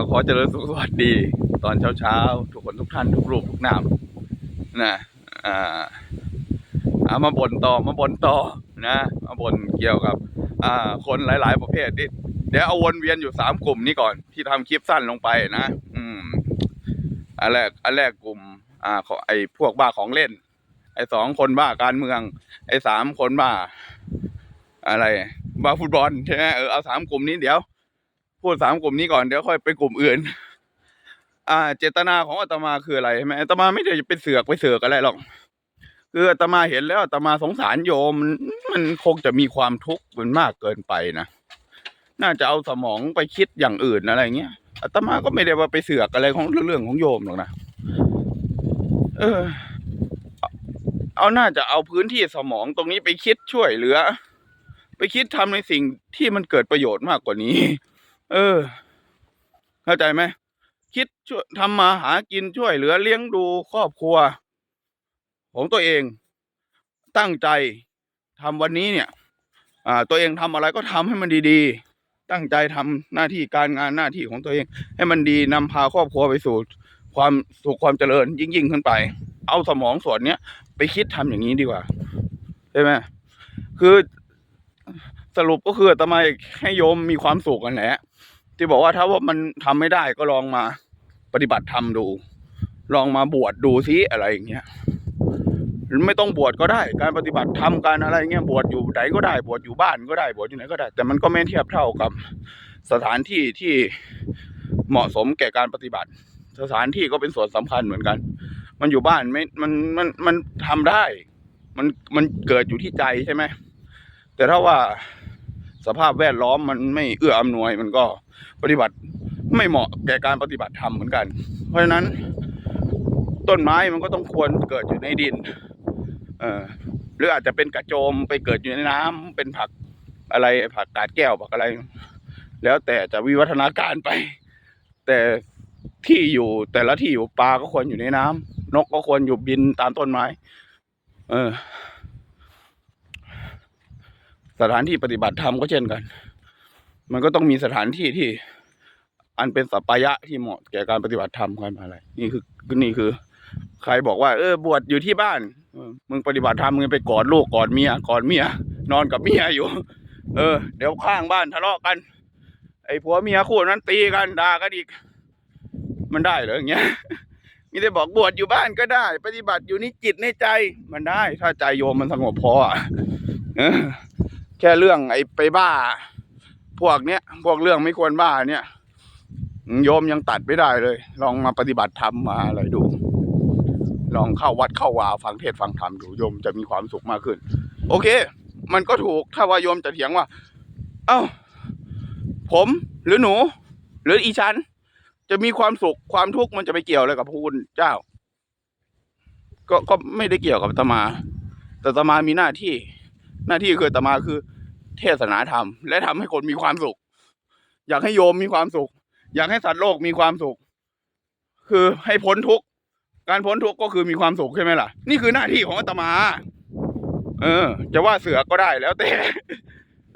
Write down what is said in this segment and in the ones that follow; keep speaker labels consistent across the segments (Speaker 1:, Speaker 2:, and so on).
Speaker 1: เอาขอเจริญสุขสวัสดี ตอนเช้าๆทุกคนทุกท่านทุกรูปทุกนามนะอ่าเอามาบ่นต่อมาบ่นต่อนะมาบ่นเกี่ยวกับ อ่า คนหลาย ๆ ประเภทนี่เดี๋ยวเอาวนเวียนอยู่สามกลุ่มนี้ก่อนที่ทำคลิปสั้นลงไปนะ อืมอันแรกอันแรกกลุ่ม อ่าของไอ้พวกบ้าของเล่น ไอ้สองคนบ้าการเมือง ไอ้สามคนบ้า อะไรบ้าฟุตบอลใช่ไหมเออเอาสามกลุ่มนี้เดี๋ยว พูดสามกลุ่มนี้ก่อนเดี๋ยวค่อยไปกลุ่มอื่น อ่า เจตนาของอาตมาคืออะไรใช่ไหมอาตมาไม่ได้จะไปเสือกไปเสือกอะไรหรอกคืออาตมาเห็นแล้วอาตมาสงสารโยม มันคงจะมีความทุกข์มันมากเกินไปนะน่าจะเอาสมองไปคิดอย่างอื่นอะไรเงี้ยอาตมาก็ไม่ได้ว่าไปเสือกอะไรของเรื่องของโยมหรอกนะเออ เอาน่าจะเอาพื้นที่สมองตรงนี้ไปคิดช่วยเหลือ ไปคิดทำในสิ่งที่มันเกิดประโยชน์มากกว่านี้ เออ เข้าใจไหมคิดช่วยทำมาหากินช่วยเหลือเลี้ยงดูครอบครัว ของตัวเอง ตั้งใจทำวันนี้เนี่ย อ่า ตัวเองทำอะไรก็ทำให้มันดีๆ ตั้งใจทำหน้าที่การงานหน้าที่ของตัวเอง ให้มันดีนำพาครอบครัวไปสู่ ความสุขความเจริญยิ่งยิ่งขึ้นไป เอาสมองส่วนเนี้ยไปคิดทำอย่างนี้ดีกว่าใช่ไหมคือสรุปก็คืออาตมให้โยมมีความสุขกันแหละ ที่บอกว่าถ้าว่ามันทำไม่ได้ก็ลองมาปฏิบัติธรรมดู ลองมาบวชดูซิอะไรอย่างเงี้ยหรือไม่ต้องบวชก็ได้ การปฏิบัติธรรมการอะไรเงี้ยบวชอยู่ไหนก็ได้บวชอยู่บ้านก็ได้บวชอยู่ไหนก็ได้ แต่มันก็ไม่เทียบเท่ากับสถานที่ที่เหมาะสมแก่การปฏิบัติ สถานที่ก็เป็นส่วนสำคัญเหมือนกัน มันอยู่บ้านไม่มันมันมันทำได้ มันมันเกิดอยู่ที่ใจใช่ไหมแต่ถ้าว่า สภาพแวดล้อมมันไม่เอื้ออำนวยมันก็ปฏิบัติไม่เหมาะแก่การปฏิบัติธรรมเหมือนกัน เพราะฉะนั้น ต้นไม้มันก็ต้องควรเกิดอยู่ในดิน เออหรืออาจจะเป็นกระโจมไปเกิดอยู่ในน้ำเป็นผักอะไรผักกาดแก้วผักอะไร แล้วแต่จะวิวัฒนาการไป แต่ที่อยู่แต่ละที่อยู่ปลาก็ควรอยู่ในน้ำนกก็ควรอยู่บินตามต้นไม้ เออ สถานที่ปฏิบัติธรรมก็เช่นกัน มันก็ต้องมีสถานที่ที่ อันเป็นสัปายะที่เหมาะแก่การปฏิบัติธรรมกันอะไร นี่คือนี่คือ ใครบอกว่า เออ บวชอยู่ที่บ้านมึงปฏิบัติธรรมมึงไปกอดลูกกอดเมียกอดเมีย นอนกับเมียอยู่ เออ เดี๋ยวข้างบ้านทะเลาะกัน ไอ้ผัวเมียคู่นั้นตีกันด่ากันอีก มันได้เหรออย่างเงี้ยมีแต่บอกบวชอยู่บ้านก็ได้ ปฏิบัติอยู่ในจิตในใจ มันได้ ถ้าใจโยมมันสงบพออะ แค่เรื่องไอ้ไปบ้า พวกเนี้ยพวกเรื่องไม่ควรบ้าเนี่ยโยมยังตัดไม่ได้เลย ลองมาปฏิบัติธรรมมาอะไรดู ลองเข้าวัดเข้าวาฟังเทศฟังธรรมดูโยมจะมีความสุขมากขึ้น โอเค มันก็ถูกถ้าว่าโยมจะเถียงว่า เอ้า ผมหรือหนู หรืออีฉัน จะมีความสุขความทุกข์มันจะไปเกี่ยวอะไรกับพระคุณเจ้า ก็ก็ไม่ได้เกี่ยวกับตมา แต่ตมามีหน้าที่ หน้าที่คือตมาคือ เทศนาธรรม และทำให้คนมีความสุข อยากให้โยมมีความสุข อยากให้สัตว์โลกมีความสุข คือให้พ้นทุกข์การพ้นทุกข์ก็คือมีความสุขใช่ไหมล่ะ นี่คือหน้าที่ของอาตมา เออ จะว่าเสือก็ได้แล้วแต่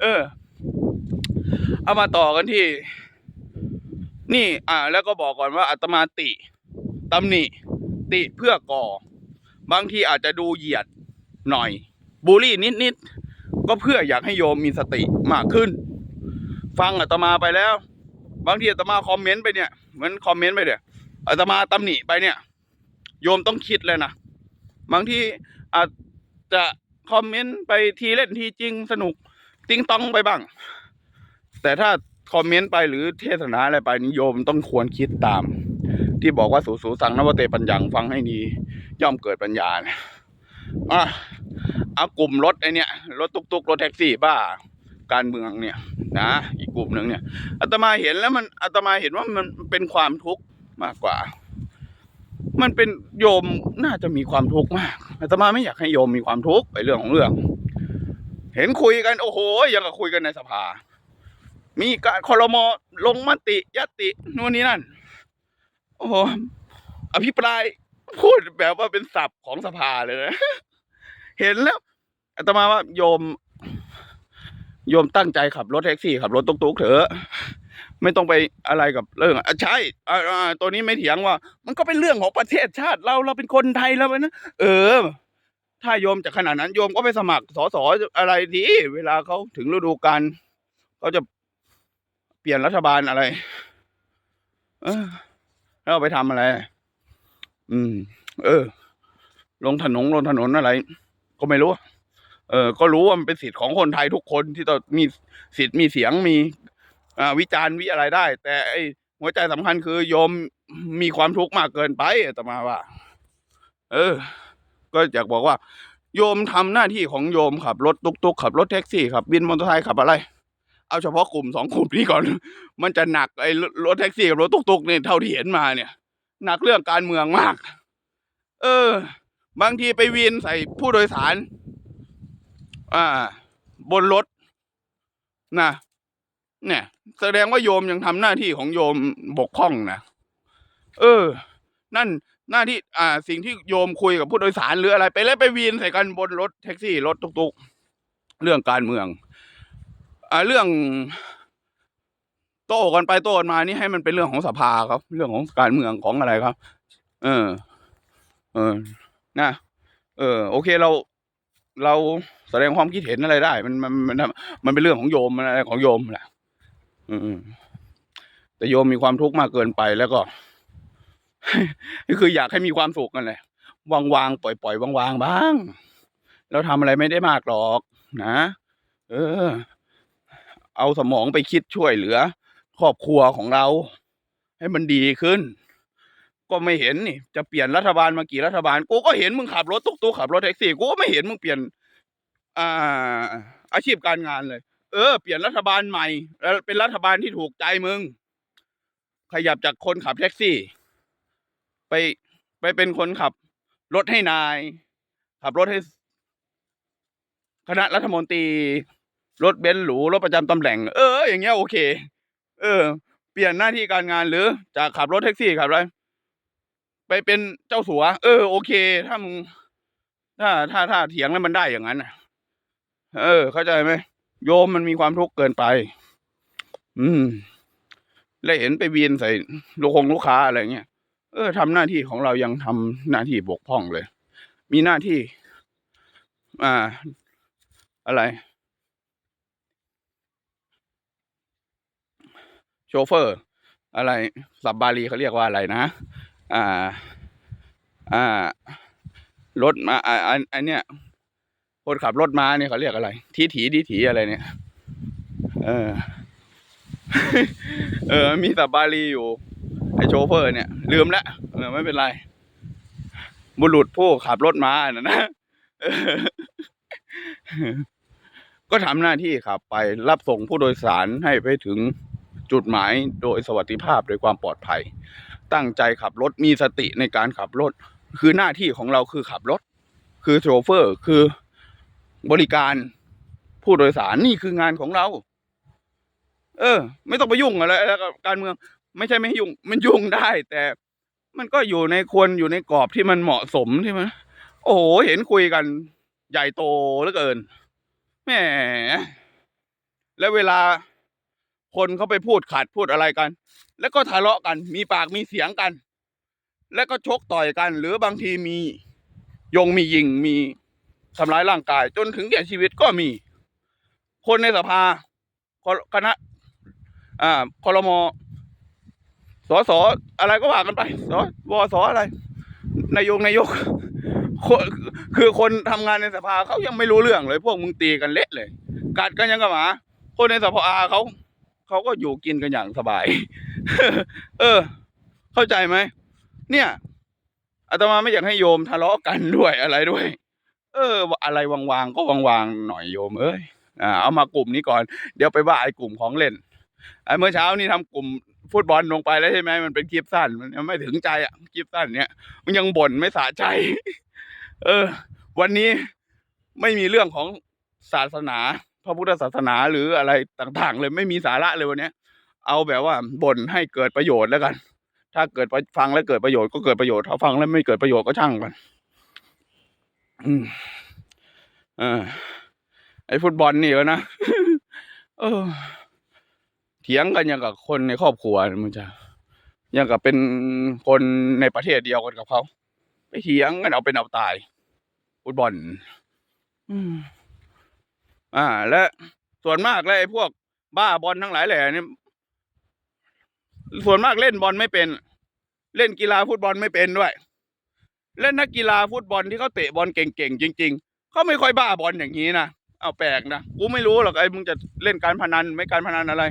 Speaker 1: เออ เอามาต่อกันที่ นี่ อ่า แล้วก็บอกก่อนว่าอาตมาติตำหนิ ติเพื่อก่อ บางทีอาจจะดูเหยียดหน่อย บูลลี่นิดๆ ก็เพื่ออยากให้โยมมีสติมากขึ้น ฟังอาตมาไปแล้ว บางทีอาตมาคอมเมนต์ไปเนี่ยเหมือนคอมเมนต์ไปเนี่ยอาตมาตำหนิไปเนี่ย โยมต้องคิดเลยนะบางทีอาจจะคอมเมนต์ไปทีเล่นทีจริงสนุกติ้งต้องไปบ้าง แต่ถ้าคอมเมนต์ไปหรือเทศนาอะไรไปนิโยมต้องควรคิดตาม ที่บอกว่าสูสูสังนวเตปัญญังฟังให้ดีย่อมเกิดปัญญานะ อะเอากลุ่มรถไอเนี่ยรถตุกๆรถแท็กซี่บ้า การเมืองเนี่ยนะอีกกลุ่มหนึ่งเนี่ยอาตมาเห็นแล้วมันอาตมาเห็นว่ามันเป็นความทุกข์มากกว่า มันเป็นโยมน่าจะมีความทุกข์มากอาตมาไม่อยากให้โยมมีความทุกข์ไปเรื่องของเรื่อง เห็นคุยกัน โอ้โหยังกับคุยกันในสภา มีการคอรมอลงมติยตินู่นนี่นั่น โอ้โหอภิปราย พูดแบบว่าเป็นศัพท์ของสภาเลยนะเห็นแล้วอาตมาว่าโยม โยมตั้งใจขับรถแท็กซี่ขับรถตุ๊กๆเถอะไม่ต้องไปอะไรกับเรื่องอะใช่อ่าตัวนี้ไม่เถียงว่า มันก็เป็นเรื่องของประเทศชาติเราเราเป็นคนไทยแล้วนะเออ ถ้าโยมจะขนาดนั้นโยมก็ไปสมัครสสอะไรดีเวลาเขาถึงฤดูกาลเขาจะเปลี่ยนรัฐบาลอะไร เออแล้วไปทำอะไร อืม เออ ลงถนนลงถนนอะไร ก็ไม่รู้ เออ ก็รู้ว่ามันเป็นสิทธิ์ของคนไทยทุกคนที่ต้องมีสิทธิ์มีเสียงมี อ่า วิจารณ์วิอะไรได้ แต่ไอ้หัวใจสำคัญคือโยมมีความทุกข์มากเกินไปอาตมาว่า เออ ก็อยากบอกว่า โยมทำหน้าที่ของโยมขับรถตุกตุกๆขับรถแท็กซี่ขับวินมอเตอร์ไซค์ขับอะไร เอาเฉพาะกลุ่มสองกลุ่มนี้ก่อน มันจะหนักไอ้รถแท็กซี่กับรถตุกตุกๆเนี่ยเท่าที่เห็นมาเนี่ย หนักเรื่องการเมืองมาก เออ บางทีไปวีนใส่ผู้โดยสาร อ่า บนรถนะเนี่ย แสดงว่าโยมยังทำหน้าที่ของโยมบกพร่องนะเออ นั่นหน้าที่ อ่า สิ่งที่โยมคุยกับผู้โดยสารหรืออะไร ไปแล้วไปวีนใส่กันบนรถแท็กซี่รถตุกๆ เรื่องการเมือง อ่าเรื่อง โต้กันไปโต้กันมานี่ให้มันเป็นเรื่องของสภาครับ เรื่องของการเมืองของอะไรครับ เออ เออนะเออ โอเคเรา เราแสดงความคิดเห็นอะไรได้ มันมันมันมันเป็นเรื่องของโยมมันอะไรของโยมแหละอืมแต่โยมมีความทุกข์มากเกินไปแล้วก็คืออยากให้มีความสุขกันเลยวางวางๆปล่อยปล่อยวางวางๆบ้าง เราทำอะไรไม่ได้มากหรอก นะ เออ เอาสมองไปคิดช่วยเหลือ ครอบครัวของเรา ให้มันดีขึ้น ก็ไม่เห็นนี่ จะเปลี่ยนรัฐบาลมากี่รัฐบาลกูก็เห็นมึงขับรถตุ๊กๆขับรถแท็กซี่กูก็ไม่เห็นมึงเปลี่ยน อ่า อาชีพการงานเลย เออ เปลี่ยนรัฐบาลใหม่แล้วเป็นรัฐบาลที่ถูกใจมึง ขยับจากคนขับแท็กซี่ ไปไปเป็นคนขับรถให้นาย ขับรถให้คณะรัฐมนตรีรถเบนซ์หรูรถประจำตำแหน่ง เอออย่างเงี้ยโอเค เออ เปลี่ยนหน้าที่การงานหรือจากขับรถแท็กซี่ขับอะไร ไปเป็นเจ้าสัว เออ โอเค ถ้ามึงถ้าถ้าถ้าเถียงแล้วมันได้อย่างนั้นน่ะเออ เข้าใจไหมโยมมันมีความทุกข์เกินไป อืม แล้วเห็นไปเวียนใส่ลูกคงลูกค้าอะไรเงี้ย เออทำหน้าที่ของเรายังทำหน้าที่บกพร่องเลย มีหน้าที่ อ่า อะไร โชเฟอร์ อะไรสับบาลีเขาเรียกว่าอะไรนะ อ่า อ่ารถมาอ่าอันอันเนี้ยคนขับรถมาเนี่ยเขาเรียกอะไร ทีถีทีถีอะไรเนี่ย เออ เออ มีสับบาลีอยู่ ไอโชเฟอร์ เนี่ย ลืมล้วเออไม่เป็นไร บุรุษผู้ขับรถมาน่ะนะก็ทำหน้าที่ขับไปรับส่งผู้โดยสารให้ไปถึง จุดหมายโดยสวัสดิภาพโดยความปลอดภัย ตั้งใจขับรถมีสติในการขับรถ คือหน้าที่ของเราคือขับรถ คือโชเฟอร์คือบริการผู้โดยสารนี่คืองานของเรา เออ ไม่ต้องไปยุ่งอะไรแล้วกับการเมือง ไม่ใช่ไม่ยุ่ง มันยุ่งได้ แต่มันก็อยู่ในควรอยู่ในกรอบที่มันเหมาะสมใช่ไหมโอ้โหเห็นคุยกัน ใหญ่โตเหลือเกินแหมแล้วเวลา คนเขาไปพูดขัดพูดอะไรกัน แล้วก็ทะเลาะกัน มีปากมีเสียงกัน แล้วก็ชกต่อยกัน หรือบางทีมียงมียิงมีทำร้ายร่างกาย จนถึงแก่ชีวิตก็มี คนในสภาคณะอ่าคอรมอสอสออะไรก็ว่ากันไปสอวอสออะไรนายกนายกคือคนทำงานในสภาเขายังไม่รู้เรื่องเลย พวกมึงตีกันเละเลยกัดกันยังกับหมาคนในสภาเขา เขาก็อยู่กินกันอย่างสบาย เออ เข้าใจไหมเนี่ยอาตมาไม่อยากให้โยมทะเลาะกันด้วยอะไรด้วย เออ อะไรวางๆก็วางๆหน่อยโยม เอ้ยอ่าเอามากลุ่มนี้ก่อนเดี๋ยวไปว่าไอ้กลุ่มของเล่นไอ้เมื่อเช้านี่ทำกลุ่มฟุตบอลลงไปแล้วใช่ไหมมันเป็นคลิปสั้น มันยังไม่ถึงใจอะคลิปสั้นเนี่ยมันยังบ่นไม่สะใจ เออ วันนี้ไม่มีเรื่องของศาสนา พระพุทธศาสนาหรืออะไรต่าง ๆ เลยไม่มีสาระเลยวันนี้เอาแบบว่าบ่นให้เกิดประโยชน์แล้วกัน ถ้าเกิดฟังแล้วเกิดประโยชน์ก็เกิดประโยชน์ถ้าฟังแล้วไม่เกิดประโยชน์ก็ช่างมันอืมเออไอ้ฟุตบอลนี่ก็นะเออเถียงกันอย่างกับคนในครอบครัวมึงจะอย่างกับเป็นคนในประเทศเดียวกันกับเขาไปเถียงกันเอาเป็นเอาตายฟุตบอล อืม อ่า และส่วนมากเลยไอ้พวกบ้าบอลทั้งหลายแหล่นี่ส่วนมากเล่นบอลไม่เป็น เล่นกีฬาฟุตบอลไม่เป็นด้วย เล่นนักกีฬาฟุตบอลที่เขาเตะบอลเก่งๆจริง ๆเขาไม่ค่อยบ้าบอลอย่างนี้นะเอาแปลกนะกูไม่รู้หรอกไอ้มึงจะเล่นการพนันไม่การพนันอะไร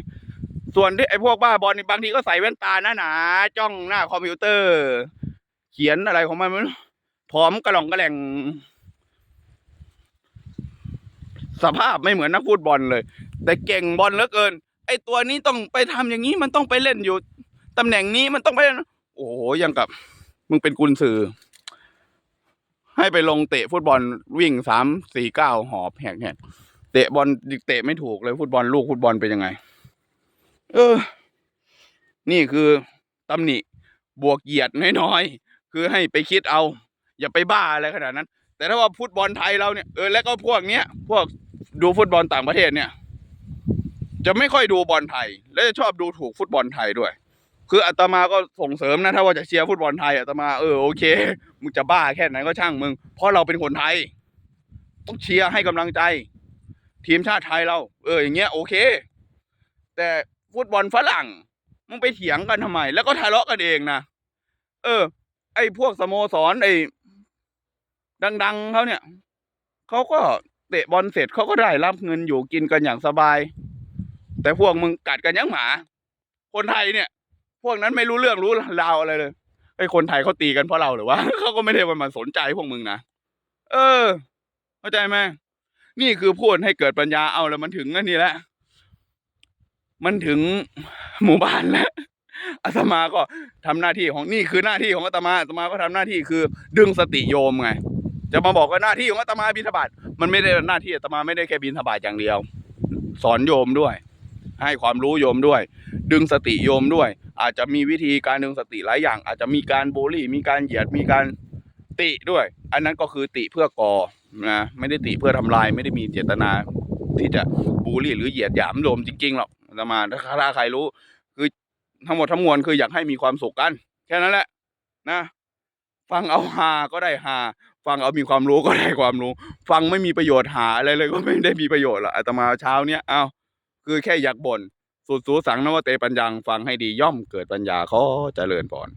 Speaker 1: ส่วนที่ไอ้พวกบ้าบอลนี่บางทีก็ใส่แว่นตาหนาๆจ้องหน้าคอมพิวเตอร์ เขียนอะไรของมันม่รู้ผอมกระหล่องกระแหล่ง สภาพไม่เหมือนนักฟุตบอลเลย แต่เก่งบอลเหลือเกิน ไอตัวนี้ต้องไปทำอย่างนี้มันต้องไปเล่นอยู่ตำแหน่งนี้มันต้องไปเล่นโอ้โหยังกับ มึงเป็นกุนซือ ให้ไปลงเตะฟุตบอลวิ่งสามสี่เก้าหอบแหกแหกเตะบอลเตะไม่ถูกเลยฟุตบอลลูกฟุตบอลเป็นยังไง เออ นี่คือตำหนิบวกเหยียดน้อยๆ คือให้ไปคิดเอา อย่าไปบ้าอะไรขนาดนั้น แต่ถ้าว่าฟุตบอลไทยเราเนี่ยเออแล้วก็พวกเนี้ยพวก ดูฟุตบอลต่างประเทศเนี่ย จะไม่ค่อยดูบอลไทย และจะชอบดูถูกฟุตบอลไทยด้วย คืออาตมาก็ส่งเสริมนะถ้าว่าจะเชียร์ฟุตบอลไทยอาตมาเออโอเคมึงจะบ้าแค่ไหนก็ช่างมึง เพราะเราเป็นคนไทย ต้องเชียร์ให้กำลังใจ ทีมชาติไทยเรา เอออย่างเงี้ยโอเค แต่ฟุตบอลฝรั่งมึงไปเถียงกันทำไม แล้วก็ทะเลาะกันเองนะเออ ไอ้พวกสโมสรไอ้ดัง ๆเขาเนี่ยเขาก็ เตะบอลเสร็จเขาก็ได้รับเงินอยู่กินกันอย่างสบาย แต่พวกมึงกัดกันยังหมา คนไทยเนี่ย พวกนั้นไม่รู้เรื่องรู้ราวอะไรเลยไอ้คนไทยเขาตีกันเพราะเราหรือวะเขาก็ไม่ได้มาสนใจพวกมึงนะเออ เข้าใจไหมนี่คือพูดให้เกิดปัญญาเอาแล้วมันถึงอันนี้แหละมันถึงหมู่บ้านแล้วอาตมาก็ทำหน้าที่ของนี่คือหน้าที่ของอาตมาอาตมาก็ทำหน้าที่คือ ดึงสติโยมไง จะมาบอกว่าหน้าที่ของอาตมาบิณฑบาตมันไม่ได้หน้าที่อาตมาไม่ได้แค่บิณฑบาตอย่างเดียว สอนโยมด้วย ให้ความรู้โยมด้วย ดึงสติโยมด้วย อาจจะมีวิธีการดึงสติหลายอย่าง อาจจะมีการโบลี่ มีการเหยียดมีการติด้วย อันนั้นก็คือติเพื่อก่อนะไม่ได้ติเพื่อทำลาย ไม่ได้มีเจตนา ที่จะบูลลี่หรือเหยียดหยามโยมจริงๆหรอกอาตมาถ้าใครรู้ คือทั้งหมดทั้งมวลคืออยากให้มีความสุขกัน แค่นั้นแหละนะ ฟังเอาฮาก็ได้ฮา ฟังเอามีความรู้ก็ได้ความรู้ ฟังไม่มีประโยชน์หาอะไรเลยก็ไม่ได้มีประโยชน์หรอกอาตมาเช้าเนี้ยอ้าวคือแค่อยากบ่นสุดสูสังนวเตปัญญังฟังให้ดีย่อมเกิดปัญญาขอเจริญพร